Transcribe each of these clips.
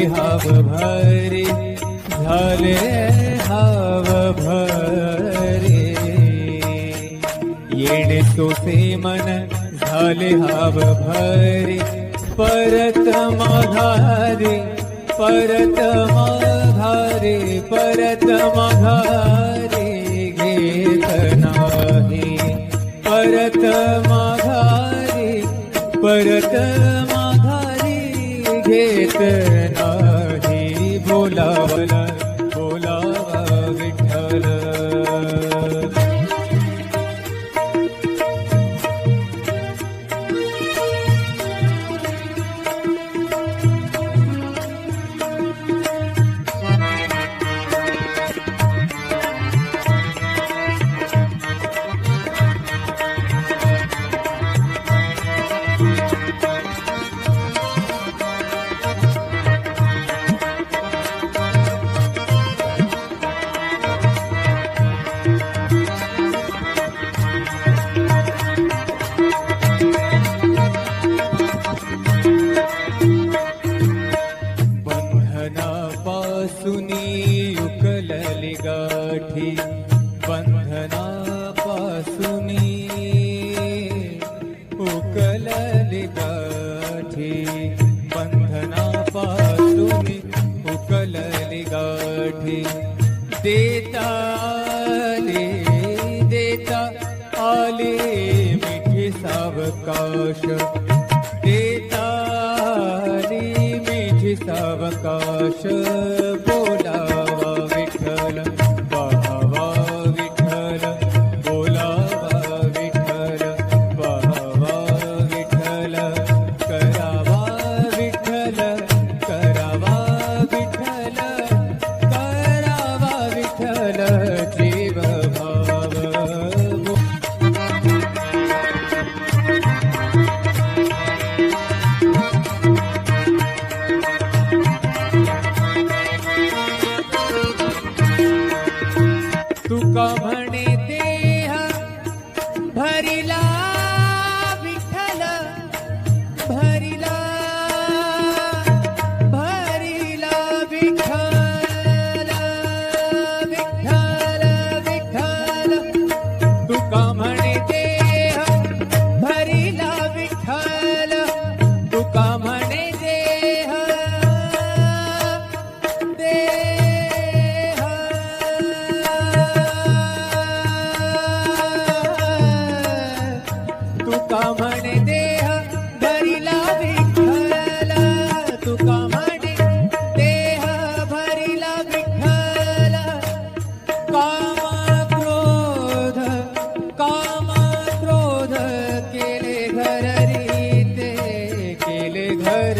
झाले हाव भरे झाले हाव भरे. येणे तोसे मन झाले हाव भरे. परत माघारे परत माघारे परत माघारे गाठी बंधनापासूनी उकलली गाठी बंधनापासूनी उकलली गाठी देता आले देता आले मिठी सावकाश। देताली मिठी सावकाश Shiva murder.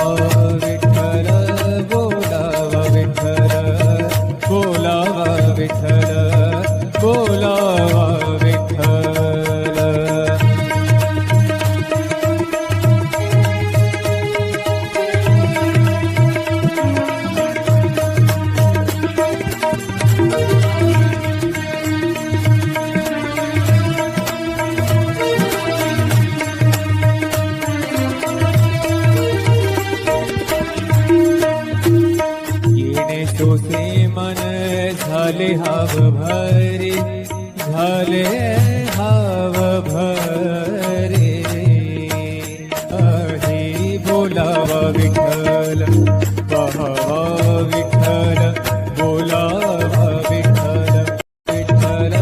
Allah. झाले हाव भरे, झाले हाव भरे. अहे बोलावा विठ्ठल, पहावा बोलावा विठ्ठल. विठ्ठल,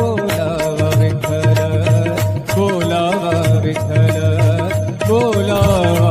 बोलावा विठ्ठल, बोलावा बोलावा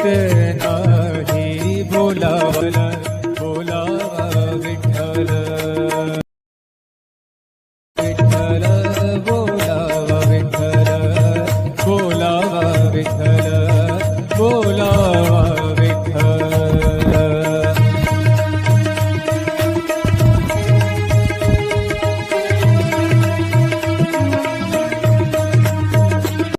एक नाही बोलावला बोलावा विठ्ठल. विठ्ठल बोलावा विठ्ठल. बोलावा विठ्ठल बोलावा